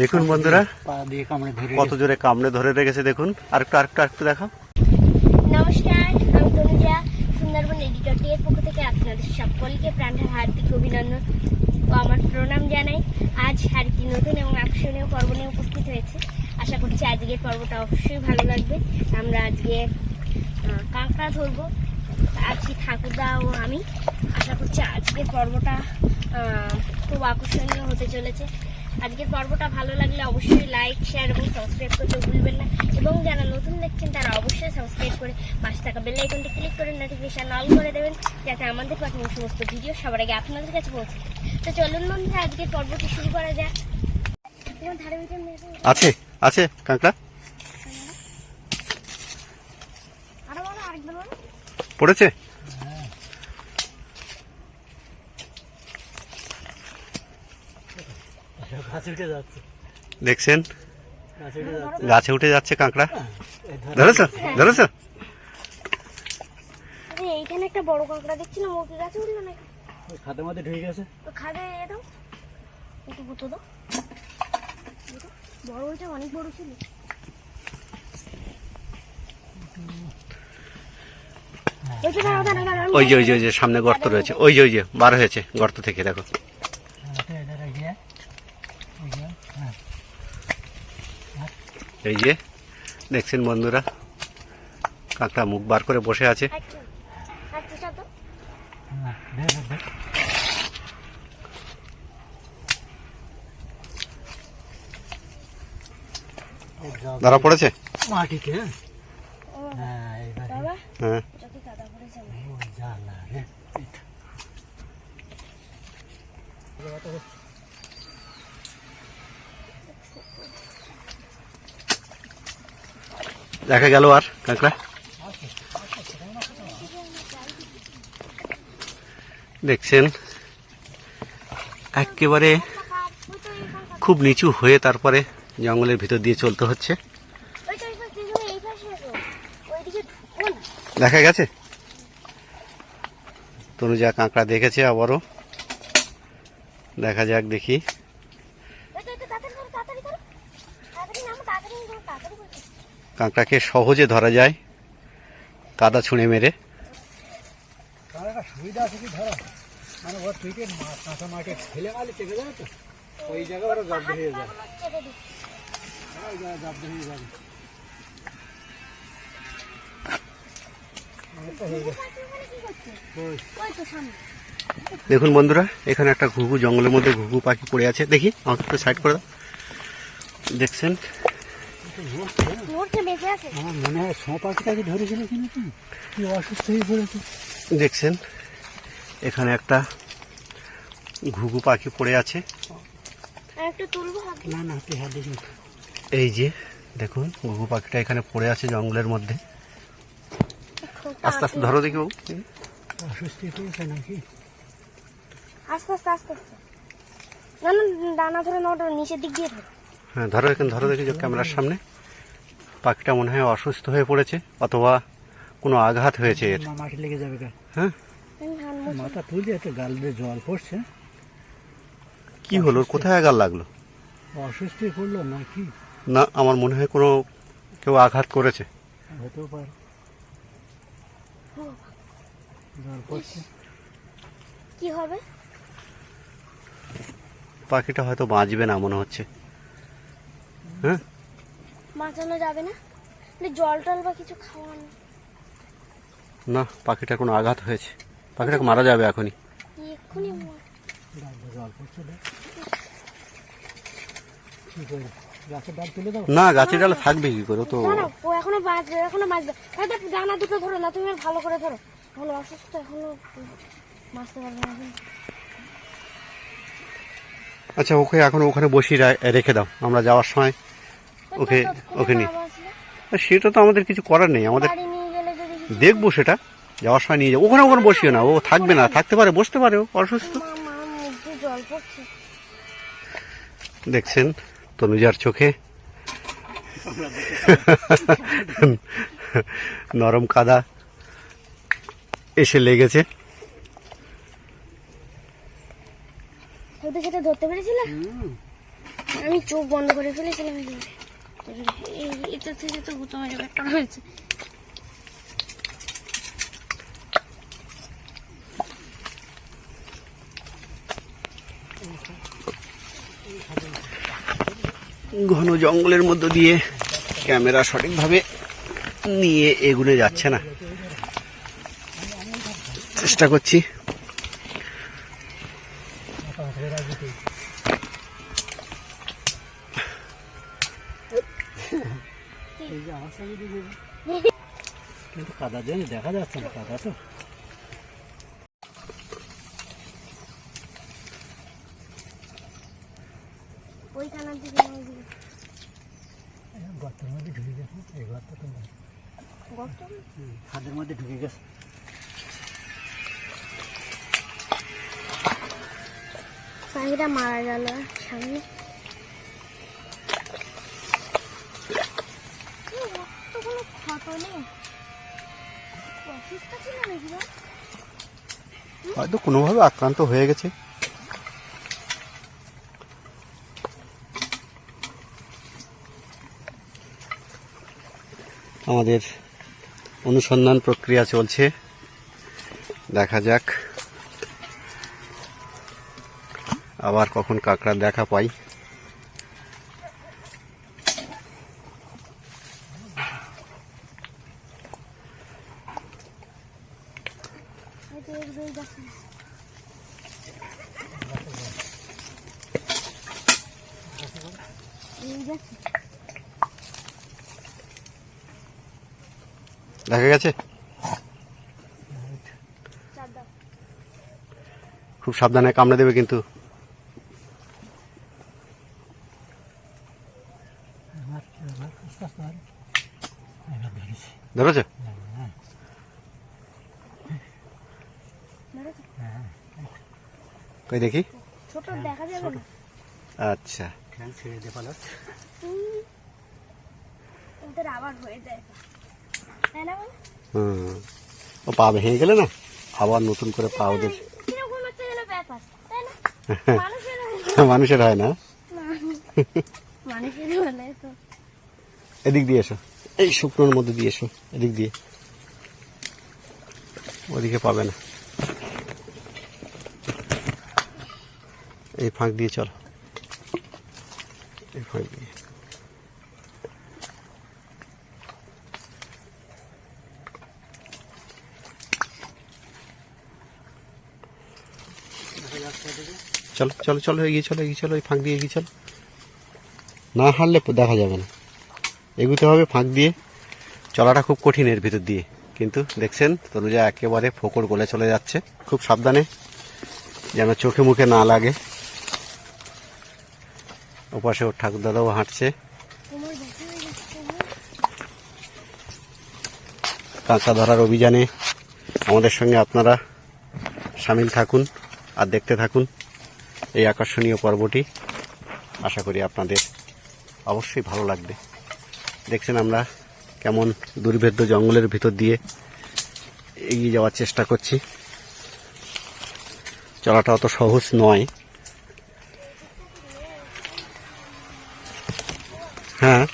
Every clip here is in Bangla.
দেখুন বন্ধুরা। কত জোরে কামড়ে ধরে রেখেছে দেখুন। আরেকটু আরেকটু আরেকটু দেখাও। নমস্কার আমি তনুজা সুন্দরবন এডিটর টি পক্ষ থেকে আপনাদের সকলকে প্রাণের হার্দিক অভিনন্দন ও আমার প্রণাম জানাই। আজ আরেকটি নতুন এবং আকর্ষণীয় পর্ব নিয়ে উপস্থিত হয়েছে। আশা করছি আজকের পর্বটা অবশ্যই ভালো লাগবে। আমরা আজকে আহ, কাঁকড়া ধরবো? আজকে ঠাকুরদা ও আমি। আশা করছি আজকের পর্বটা আহ, খুব আকর্ষণীয় হতে চলেছে। আজকের পর্বটা ভালো লাগলে অবশ্যই লাইক শেয়ার এবং সাবস্ক্রাইব করতে ভুলবেন না। এবং যারা নতুন দেখছেন তারা অবশ্যই সাবস্ক্রাইব করে পাশে থাকা বেল আইকনটি ক্লিক করে নোটিফিকেশন অল করে দেবেন যাতে আমাদের পাঠানো সমস্ত ভিডিও সবার আগে আপনাদের কাছে পৌঁছে তো চলুন বন্ধুরা আজকের পর্বটি শুরু করা যাক। আছে। আছে কাঁকড়া। পড়েছে গাছে উঠে যাচ্ছে দেখছেন? গাছে উঠে যাচ্ছে। গাছে উঠে যাচ্ছে কাঁকড়া। ধরে। ধরেছ? ধরেছ? এইখানে একটা বড় কাঁকড়া দেখছিলাম ওকে গাছে উঠল না ওই খাদের মধ্যে ঢুকে গেছে। খাদে দাও। একটু গুঁতো দাও। বড় ওইটা অনেক বড় ছিল। ওইটা দাঁড়াও, দাঁড়াও, দাঁড়াও, আমি ওই যে ওই যে ওই যে সামনে গর্ত রয়েছে। ওই যে ওই যে বার হয়েছে গর্ত থেকে দেখো হ্যাঁ, এটা রেখে এই যে, হ্যাঁ এই যে দেখছেন বন্ধুরা কাঁকড়া মুখ বার করে বসে আছে। ধরা পড়েছে? মাটিতে হ্যাঁ? ও, হ্যাঁ এইবারে বাবা হ্যাঁ চোখে কাদা পড়েছে আমার। ও জ্বালা রে এটা। দেখা গেল আর, কাঁকড়া দেখছেন, একেবারে। খুব নিচু হয়ে তারপরে জঙ্গলের ভিতর দিয়ে চলতে হচ্ছে। দেখা গেছে তনুজা কাঁকড়া দেখেছে আবারও দেখা যাক দেখি ওই তো, ওই তো, তাড়াতাড়ি করো, তাড়াতাড়ি করো। তাড়াতাড়ি নামো, তাড়াতাড়ি নামো, তাড়াতাড়ি করো। কাঁকড়াকে সহজে ধরা যায়। কাদা ছুঁড়ে মেরে। সুবিধা আছে কি? ধরো। মানে ওর থেকে কাঁচা মাঠে ফেলে মালে চেপে যাবে তো? ওই জায়গায় ওরা জব্দ হয়ে যাবে জব্দ যাবে। দেখুন বন্ধুরা এখানে একটা ঘুঘু জঙ্গলের মধ্যে ঘুঘু পাখি পড়ে আছে। দেখি আমাকে একটু সাইড করে দাও। দেখছেন? আমার মনে হয় পাখিটাকে ধরেছিল কিনা কি? অসুস্থ হয়ে পড়েছে? দেখছেন এখানে একটা ঘুঘু পাখি পড়ে আছে। না না হাত এই যে দেখুন ঘুঘু পাখিটা এখানে পড়ে আছে জঙ্গলের মধ্যে। আস্তে আস্তে ধরো দেখি অসুস্থ হয়ে পড়েছে নাকি? আস্তে আস্তে আস্তে আস্তে। না না ডানা ধরে না ওটা নিচের দিক দিয়ে ধরো। হ্যাঁ ধরো এখানে ধরো দেখি যে ক্যামেরার সামনে। পাখিটা মনে হয় অসুস্থ হয়ে পড়েছে অথবা কোনো আঘাত হয়েছে এর। মা মাটি লেগে যাবে হ্যাঁ। মাথা তুলছে এত গাল দিয়ে জল পড়ছে। কি হলো? কোথায় আঘাত লাগল? অসুস্থ হয়ে পড়ল নাকি না আমার মনে হয় কোনো কেউ আঘাত করেছে। হতেও পারে। জল পড়ছে। কি হবে? পাখিটা হয়তো বাঁচবে না মনে হচ্ছে। হ্যাঁ? বাঁচানো যাবে না? জল টল বা কিছু খাওয়ানো। না পাখিটার কোনো আঘাত হয়েছে। পাখিটাকে মারা যাবে এখনই। এক্ষুনি না গাছের ডালে থাকবে কি করে? তো ও এখনও বাঁচবে এখনও বাঁচবে। হয়তো ডানা দুটো ধরো না তুমি ভালো করে ধরো। এখনও অসুস্থ এখনও বাঁচতে পারবে না। আচ্ছা ওকে এখন ওখানে বসিয়ে রেখে দাও। আমরা যাওয়ার সময় ওকে ওকে নিয়ে। সেটা তো আমাদের কিছু করার নেই আমাদের দেখব সেটা যাওয়ার সময় নিয়ে যাব। ওখানে ওখানে বসিও না ও থাকবে না থাকতে পারে বসতে পারে ও অসুস্থ। দেখছেন তনুজার চোখে। নরম কাদা এসে লেগেছে। সেটা ধরতে পেরেছিলে? আমি চোখ বন্ধ করে ফেলেছিলাম এটা থেকে তো বোতাম একটা হয়েছে ঘন জঙ্গলের মধ্য দিয়ে ক্যামেরা সঠিকভাবে নিয়ে এগুনে যাচ্ছে না। চেষ্টা করছি। কিন্তু কাদা দিয়ে দেখা যাচ্ছে না কাদা তো। ওই কানার দিকে গর্তের মধ্যে ঢুকে গেছে এই গর্ত? তো মধ্যে ঢুকে গেছে। পাখিটা মারা গেল সামনে এ, ওর তো কোনো ক্ষত নেই অসুস্থ ছিল নাকি বা? হয়তো কোনোভাবে আক্রান্ত হয়ে গেছে। আমাদের অনুসন্ধান প্রক্রিয়া চলছে। দেখা যাক। আবার কখন কাঁকড়ার দেখা পাই এই তো এর বেল দেখো। গেছে খুব সাবধানে কামড়ে দেবে কিন্তু ধরেছি ধরেছে হ্যাঁ ধরেছো? হ্যাঁ কই দেখি। ছোট দেখা যাবে না? আচ্ছা। ঠ্যাং ছেড়ে পালাস হুম। ওদের আবার হয়ে যায়। তাই না হুম। ও পা ভেঙে গেলে না? আবার নতুন করে পা ওদের মানুষের হয় না? এদিক দিয়ে এসো। এই শুকনোর মধ্যে দিয়ে এসো। এদিক দিয়ে। ওদিকে পাবে না। এই ফাঁক দিয়ে চলো। এই ফাঁক দিয়ে। চলো চলো চলো, এগিয়ে চলো এগিয়ে চলো, এই ফাঁক দিয়ে এগিয়ে চলো। না হারলে দেখা যাবে না। এগুতে হবে ফাঁক দিয়ে। চলাটা খুব কঠিন এর ভিতর দিয়ে। কিন্তু দেখছেন, তনুজা একেবারে ফোকর গলে চলে যাচ্ছে। খুব সাবধানে, যেন চোখে মুখে না লাগে। ওপাশে ওর ঠাকুর দাদাও হাঁটছে। কাঁচা ধরার অভিযানে আমাদের সঙ্গে আপনারা সামিল থাকুন আর দেখতে থাকুন এই আকর্ষণীয় পর্বটি। আশা করি আপনাদের অবশ্যই ভালো লাগবে। দেখছেন আমরা কেমন দুর্ভেদ্য জঙ্গলের ভিতর দিয়ে এগিয়ে যাওয়ার চেষ্টা করছি। চলাটা অত সহজ নয়। হ্যাঁ।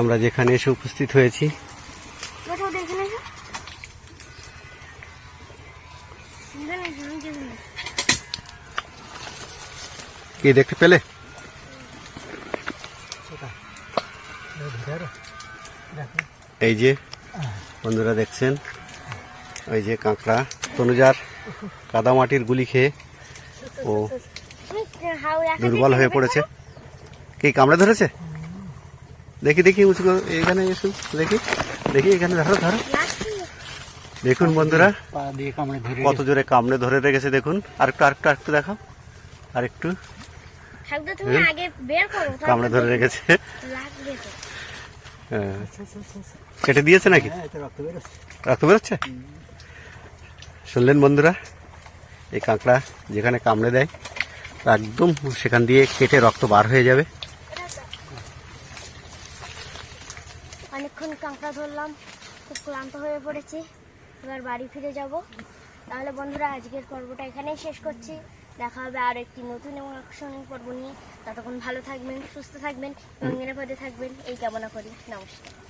আমরা যেখানে এসে উপস্থিত হয়েছি কি দেখতে পেলে? এই যে, বন্ধুরা দেখছেন? ওই যে কাঁকড়া, তনুজার কাদামাটির গুলি খেয়ে ও দুর্বল হয়ে পড়েছে। কি, কামড়ে ধরেছে? দেখি দেখি, উঁচু এখানে দেখি দেখি, এখানে ধরো ধরো। দেখুন, বন্ধুরা, কত জোরে কামড়ে ধরে রেখেছে, দেখুন। আরেকটু আরেকটু আরেকটু দেখাও। আরেকটু তুমি আগে বের করো কামড়ে ধরে রেখেছে। লাগবে তো। হ্যাঁ। আচ্ছা আচ্ছা আচ্ছা। কেটে দিয়েছে নাকি? হ্যাঁ রক্ত বেরোচ্ছে। রক্ত বেরোচ্ছে? শুনলেন বন্ধুরা এই কাঁকড়া যেখানে কামড়ে দেয় একদম সেখান দিয়ে কেটে রক্ত বার হয়ে যাবে। অনেকক্ষণ কাঁকড়া ধরলাম খুব ক্লান্ত হয়ে পড়েছি। এবার বাড়ি ফিরে যাব। তাহলে বন্ধুরা আজকের পর্বটা এখানেই শেষ করছি। দেখা হবে আর একটি নতুন এবং আকর্ষণীয় পর্ব নিয়ে। ততক্ষণ ভালো থাকবেন, সুস্থ থাকবেন এবং নিরাপদে থাকবেন। এই কামনা করি। নমস্কার।